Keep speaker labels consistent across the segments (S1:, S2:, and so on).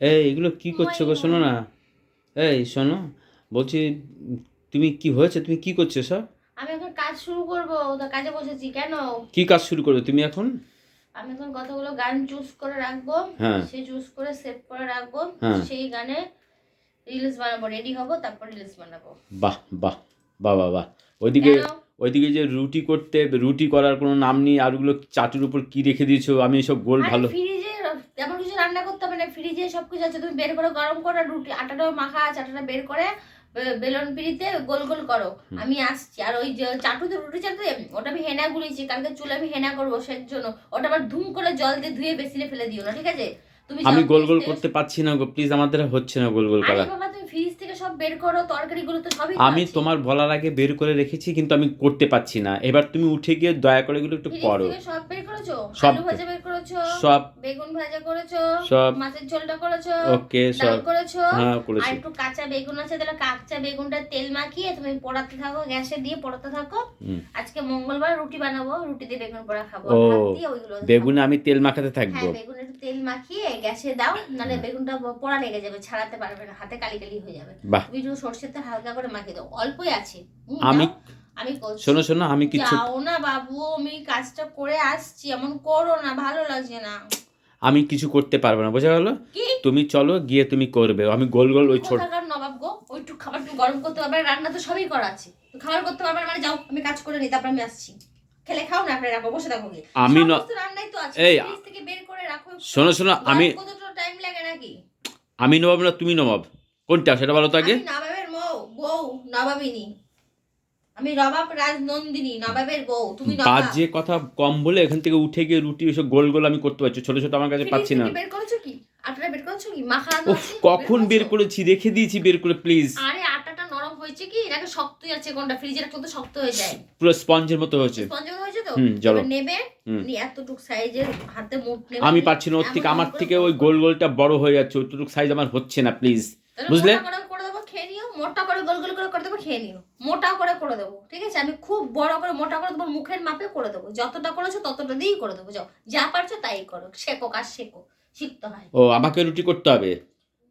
S1: এই এগুলো কি করছ গো শোনো না। এই শোনো বলছি তুমি কি হয়েছে? তুমি কি করছ সব
S2: আমি এখন কাজ শুরু করব তো কাজে বসেছি কেন?
S1: কি কাজ শুরু করবে তুমি এখন?
S2: আমি এখন কতগুলো গান চুজ করে রাখব
S1: হ্যাঁ।
S2: সে চুজ করে সেভ করে রাখব
S1: হ্যাঁ।
S2: সেই গানে রিলস বানাবো রেডি হব তারপর রিলস বানাবো।
S1: বাহ বাহ বাহ বাহ বাহ। ওইদিকে? ওইদিকে যে রুটি করতে রুটি করার কোনো নাম নেই আর ওগুলো চাটুর উপর কি রেখে দিয়েছ? আমি এসব গোল ভালো।
S2: ফ্রিজে তেমন কিছু রান্না করতে হবে না ফ্রিজে সবকিছু আছে তুমি বের করে গরম করো রুটি মাখা আছে আটাটা বের করে বেলন পিড়িতে গোল গোল করো। আমি আসছি আর ওই যে চাটুতে রুটি চাটুতে ওটা আমি হেনা গুলিয়েছি কালকে চুলে আমি হেনা করব সেই জন্য। ওটা আবার ধুম করে জল দিয়ে ধুয়ে বেসিনে ফেলে দিও না ঠিক আছে? তুমি
S1: আমি গোল গোল করতে পারছি না গো প্লিজ আমার দ্বারা হচ্ছে না গোল গোল করা।
S2: ফ্রিজ থেকে সব বের করো তরকারিগুলো তো সবই
S1: আমি তোমার বলার আগে বের করে রেখেছি কিন্তু আমি করতে পারছি না। এবার তুমি উঠে গিয়ে দয়া করে এগুলো একটু করো
S2: সব করেছ?
S1: সব
S2: আলু ভাজা বের করেছ?
S1: সব।
S2: বেগুন ভাজা করেছ?
S1: সব।
S2: মাছের ঝোলটা করেছ?
S1: ওকে সব।
S2: করেছ?
S1: হ্যাঁ
S2: আর একটু কাঁচা বেগুন আছে তাহলে কাঁচা বেগুনটা তেল মাখিয়ে তুমি পোড়াতে থাকো গ্যাসে দিয়ে পোড়াতে থাকো। আজকে মঙ্গলবার রুটি বানাবো রুটি দিয়ে বেগুন পোড়া খাব। ওইগুলো।
S1: বেগুনে আমি তেল মাখাতে থাকব।
S2: হ্যাঁ বেগুন একটু তেল মাখিয়ে গ্যাসে দাও নাহলে বেগুনটা পোড়া লেগে যাবে ছাড়াতে পারবে না হাতে কালি কালি হয়ে যাবে। তুমি একটু সর্ষের তেল হালকা করে মাখিয়ে দাও অল্পই আছে।
S1: আমি-
S2: আমি
S1: শোনো শোনো আমি কিছু
S2: যাও না বাবু আমি কাজটা করে আসছি এমন করো না ভালো লাগছে না।
S1: আমি কিছু করতে পারব না বোঝা গেল? তুমি চলো গিয়ে তুমি করবে। আমি গোল গোল ওই ছোট
S2: নবাব গো? ওই ওইটু খাবার একটু গরম করতে পারবে রান্না তো সবই করা আছে। খাবার করতে পারবে মানে যাও আমি কাজ করে নিই তারপর আমি আসছি। খেলে খাও না আপনি রাখো বসে থাকো
S1: আমি ন-
S2: রান্নাই তো আছে
S1: এই,
S2: থেকে বের করে রাখো
S1: শোনো শোনো আমি
S2: করতে তো টাইম লাগে নাকি?
S1: আমি নবাব না তুমি নবাব। কোনটা সেটা বলো তো আগে।
S2: নবাবের বউ বউ নবাবিনী। আমি নবাব রাজনন্দিনী নবাবের বউ তুমি
S1: বাজে কথা কম বলে এখান থেকে উঠে গিয়ে রুটি গোল গোল আমি করতে পারছি ছোট ছোট আমার কাছে পাচ্ছি না।
S2: বের করেছ কি? আটাটা বের করেছ কি? মাখানো
S1: কখন বের
S2: করেছি?
S1: রেখে দিয়েছি বের করে প্লিজ
S2: আরে আটাটা নরম হয়েছে কি? শক্তই আছে কোনটা? ফ্রিজে রাখলে তো শক্ত হয়ে যায়।
S1: পুরো স্পঞ্জের মতো হয়েছে।
S2: হয়েছে তো?
S1: হুম।
S2: এবার নেবে এতটুক সাইজের হাতে মুঠ নেবে
S1: আমি পারছি না ওর থেকে আমার থেকে ওই গোল গোলটা বড় হয়ে যাচ্ছে ওইটুকু সাইজ আমার হচ্ছে না প্লিজ বুঝলে?
S2: মোটা করে গোল গোল করে করে দেবো খেয়ে নিও। মোটা করে করে দেবো ঠিক আছে? আমি খুব বড় করে মোটা করে দেবো মুখের মাপে করে দেবো। যতটা করেছ ততটা দিয়েই করে দেবো যাও। যা পারছ তাই করো শেখো কাজ শেখো শিখতে হয়।
S1: ও আমাকে রুটি করতে হবে?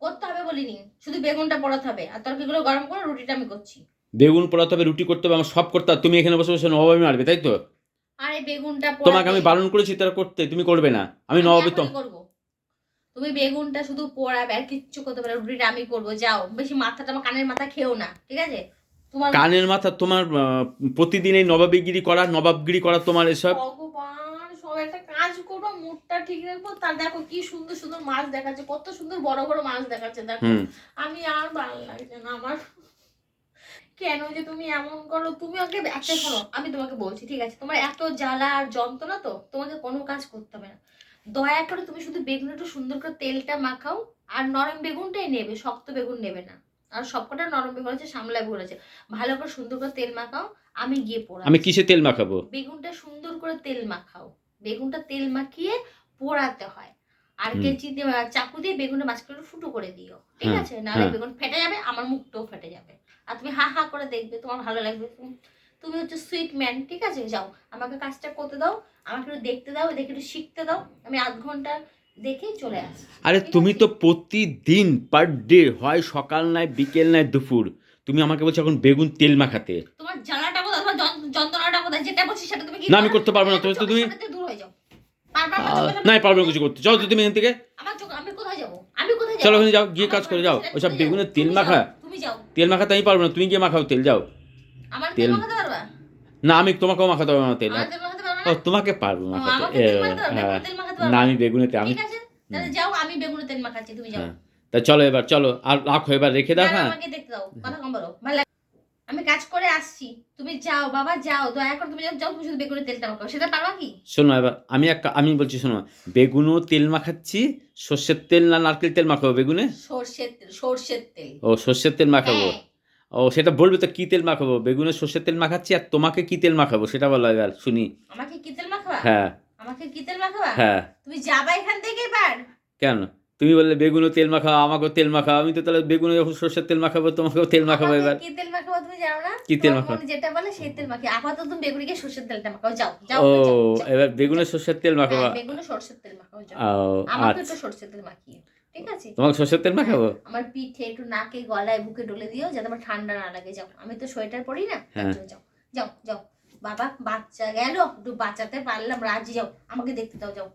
S2: করতে হবে বলিনি শুধু বেগুনটা পড়াতে হবে। আর তরকারিগুলো গরম করে রুটিটা আমি করছি।
S1: বেগুন পোড়াতে হবে রুটি করতে হবে আমার সব করতে হবে। তুমি এখানে বসে বসে নবাবি মারবে তাই তো?
S2: আরে বেগুনটা
S1: তোমাকে আমি বারণ করেছি তারা করতে তুমি করবে না। আমি নবাবি তো
S2: করব। তুমি বেগুনটা শুধু পোড়াবে আর কিচ্ছু করতে পারো রুটিটা আমি করব যাও। বেশি মাথাটা আমার কানের মাথা খেও না ঠিক আছে? তোমার
S1: কানের মাথা তোমার প্রতিদিন এই নবাবিগিরি করা নবাবগিরি করা তোমার এসব?
S2: ভগবান সব একটা কাজ করব মুডটা ঠিক রাখব। তার দেখো কি সুন্দর সুন্দর মাছ দেখাচ্ছে কত সুন্দর বড় বড় মাছ দেখাচ্ছে দেখো। আমি আর ভালো লাগছে না আমার। কেন যে তুমি এমন করো তুমি ওকে একটা শোনো আমি তোমাকে বলছি ঠিক আছে? তোমার এত জ্বালা আর যন্ত্রণা তো তোমাকে কোনো কাজ করতে হবে না। দয়া করে তুমি শুধু বেগুন একটু সুন্দর করে তেলটা মাখাও আর নরম বেগুনটাই নেবে শক্ত বেগুন নেবে না। আর সবকটা নরম বেগুন আছে সামলা বেগুন আছে। ভালো করে সুন্দর করে তেল মাখাও আমি গিয়ে পড়া
S1: আমি কিসে তেল মাখাবো?
S2: বেগুনটা সুন্দর করে তেল মাখাও। বেগুনটা তেল মাখিয়ে পোড়াতে হয়। আর। কেচি দিয়ে চাকু দিয়ে বেগুনটা মাঝখানে ফুটো করে দিও। ঠিক আছে? নাহলে। বেগুন ফেটে যাবে আমার মুখটাও ফেটে যাবে। আর তুমি হা হা করে দেখবে তোমার ভালো লাগবে। তুমি হচ্ছে সুইট ম্যান ঠিক আছে? যাও আমাকে কাজটা করতে দাও আমাকে একটু দেখতে দাও দেখে একটু শিখতে দাও আমি আধ ঘণ্টা দেখেই চলে আসি
S1: আরে তুমি তো প্রতিদিন পার ডে হয় সকাল নাই বিকেল নাই দুপুর। তুমি আমাকে বলছো এখন বেগুন তেল মাখাতে।
S2: তোমার জ্বালাটা কোথায় তোমার যন্ত্রণাটা কোথায় যেটা বলছি সেটা তুমি কি
S1: না, আমি করতে পারব না,
S2: আমার
S1: তো- তুমি-
S2: দূর হয়ে যাও।
S1: নাই পারব না কিছু করতে। চলো তো তুমি এখান থেকে।
S2: আমি কোথায় যাব? আমি কোথায়
S1: চলো
S2: যাব?
S1: ওখানে যাও গিয়ে কাজ করে যাও। ওইসব বেগুনের তেল মাখা।
S2: তুমি যাও।
S1: তেল মাখাতে আমি পারব না তুমি গিয়ে মাখাও তেল যাও।
S2: আমার তেল মাখাতে
S1: না আমি তোমাকেও মাখাতে পারব না তেল। ও তোমাকে পারব মাখাতে। হ্যাঁ। না আমি বেগুনেতে আমি
S2: যাও আমি বেগুনের তেল মাখাচ্ছি তুমি যাও।
S1: হ্যাঁ। তা চলো এবার চলো আর রাখো এবার রেখে দাও হ্যাঁ।
S2: আমাকে দেখতে দাও কথা কম বলো। আমি কাজ করে আসছি। তুমি যাও বাবা যাও দয়া করে তুমি যাও যাও, তুমি শুধু বেগুনের তেলটা মাখাও। সেটা পারবা কি?
S1: শোনো এবার আমি এক আমি বলছি শোনো বেগুনও তেল মাখাচ্ছি সর্ষের তেল না নারকেল তেল মাখাবো বেগুনে?
S2: সর্ষের তেল সর্ষের তেল।
S1: ও সর্ষের তেল মাখাবো।
S2: হ্যাঁ,
S1: ও সেটা বলবে তো কি তেল মাখাবো? বেগুনে সর্ষের তেল মাখাচ্ছি আর তোমাকে কি তেল মাখাবো? সেটা বলো এবার শুনি।
S2: আমাকে কি তেল মাখাবা?
S1: হ্যাঁ।
S2: আমাকে কি তেল মাখাবা?
S1: হ্যাঁ।
S2: তুমি যাবা এখান থেকে এবার?
S1: কেন? তুমি বললে বেগুনও তেল মাখাও আমাকেও তেল মাখাও আমি তো তাহলে বেগুনে যখন সর্ষের তেল মাখাবো তোমাকেও তেল মাখাবো এবার।
S2: কি তেল মাখাবো তুমি জানো না?
S1: কি তেল মাখাবো?
S2: যেটা বলে সেই তেল মাখি আপাতত তুমি বেগুনিকে সর্ষের তেলটা মাখাও যাও যাও
S1: ও
S2: যাও, যাও।
S1: এবার বেগুনে সর্ষের তেল মাখাবো?
S2: হ্যাঁ, বেগুনে সর্ষের তেল মাখাও যাও।
S1: ও
S2: আমাকে
S1: আচ্ছা।
S2: একটু সর্ষের তেল মাখিয়ে। ঠিক আছে?
S1: তোমাকে সর্ষের তেল মাখাবো?
S2: হ্যাঁ, আমার পিঠে একটু নাকে গলায় বুকে ডলে দিও যাতে আমার ঠান্ডা না লাগে যাও। আমি তো সোয়েটার পরি না?
S1: হ্যাঁ।
S2: যাও যাও যাও। বাবা বাচ্চা গেল একটু বাঁচাতে পারলাম রাজি যাও। আমাকে দেখতে দাও যাও।